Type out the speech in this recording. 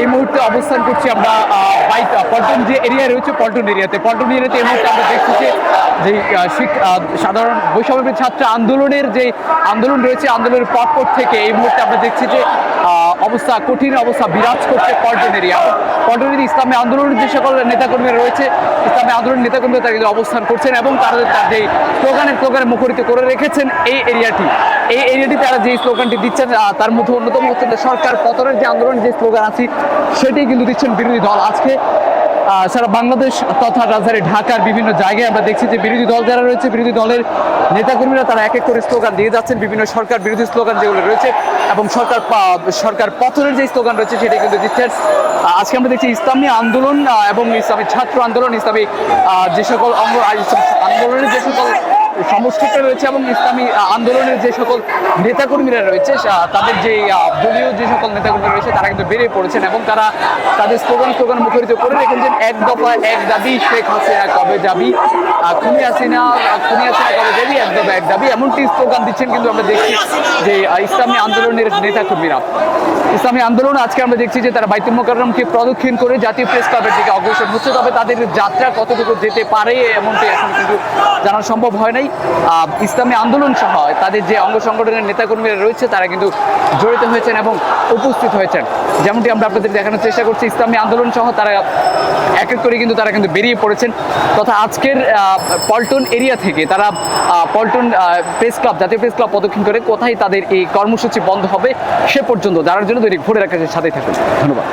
এই মুহূর্তে অবস্থান করছি আমরা বাইক পল্টন যে এরিয়া রয়েছে, পল্টন এরিয়াতে পল্টন এরিয়াতে এই মুহূর্তে আমরা দেখছি যে যে সাধারণ বৈষম্যের ছাত্র আন্দোলনের যে আন্দোলন রয়েছে, আন্দোলনের পরপর থেকে এই মুহূর্তে আমরা দেখছি যে অবস্থা কঠিন অবস্থা, বিরাজ করছে পল্টন এরিয়া পল্টন ইসলামী আন্দোলনের যে সকল নেতাকর্মীরা রয়েছে। ইসলামী আন্দোলনের নেতাকর্মীরা তারা অবস্থান করছেন এবং তাদের তার যে স্লোগানের স্লোগানে মুখরিত করে রেখেছেন এই এরিয়াটি। এই এরিয়াটি তারা যে স্লোগানটি দিচ্ছেন তার মধ্যে অন্যতম হচ্ছে সরকার পতনের যে আন্দোলনের যে স্লোগান আছে, সেটি কিন্তু দিচ্ছেন বিরোধী দল। আজকে সারা বাংলাদেশ তথা রাজধানী ঢাকার বিভিন্ন জায়গায় আমরা দেখছি যে বিরোধী দল যারা রয়েছে, বিরোধী দলের নেতাকর্মীরা তারা এক এক করে স্লোগান দিয়ে যাচ্ছেন। বিভিন্ন সরকার, বিরোধী স্লোগান যেগুলো রয়েছে এবং সরকার সরকার পতনের যে স্লোগান রয়েছে সেটা কিন্তু দিচ্ছেন। আজকে আমরা দেখছি ইসলামী আন্দোলন এবং ইসলামী ছাত্র আন্দোলন, ইসলামী যে সকল অঙ্গ আন্দোলনের যে সকল সমষ্টিটা রয়েছে এবং ইসলামী আন্দোলনের যে সকল নেতাকর্মীরা রয়েছে তাদের যে দলীয় যে সকল নেতাকর্মীরা রয়েছে, তারা কিন্তু বেড়ে পড়েছেন এবং তারা তাদের স্লোগান স্লোগান মুখরিত করে রেখেছেন, এক দফা এক দাবি শেখ হাসিনা কবে যাবি? খুনি হাসিনা খুনি হাসিনা যাবি এক দফা এক দাবি। এমনটি স্লোগান দিচ্ছেন কিন্তু আমরা দেখছি যে ইসলামী আন্দোলনের নেতাকর্মীরা। ইসলামী আন্দোলন আজকে আমরা দেখছি যে তারা বাইতুল মোকাররমকে প্রদক্ষিণ করে জাতীয় প্রেস ক্লাবের দিকে অগ্রসর হচ্ছে, তবে তাদের যাত্রা কতটুকু যেতে পারে এমনটি এখন কিন্তু জানা সম্ভব হয় নাই। ইসলামী আন্দোলন সহ তাদের যে অঙ্গ সংগঠনের নেতাকর্মীরা রয়েছে, তারা কিন্তু জড়িত হয়েছেন এবং উপস্থিত হয়েছেন। যেমনটি আমরা আপনাদের দেখানোর চেষ্টা করছি, ইসলামী আন্দোলন সহ তারা এক এক করে কিন্তু তারা কিন্তু বেরিয়ে পড়েছেন। তথা আজকের পল্টন এরিয়া থেকে তারা পল্টন প্রেস ক্লাব, জাতীয় প্রেস ক্লাব প্রদক্ষিণ করে কোথায় তাদের এই কর্মসূচি বন্ধ হবে সে পর্যন্ত জানার জন্য দৈনিক ঘুরে রাখার সাথে থাকুন। ধন্যবাদ।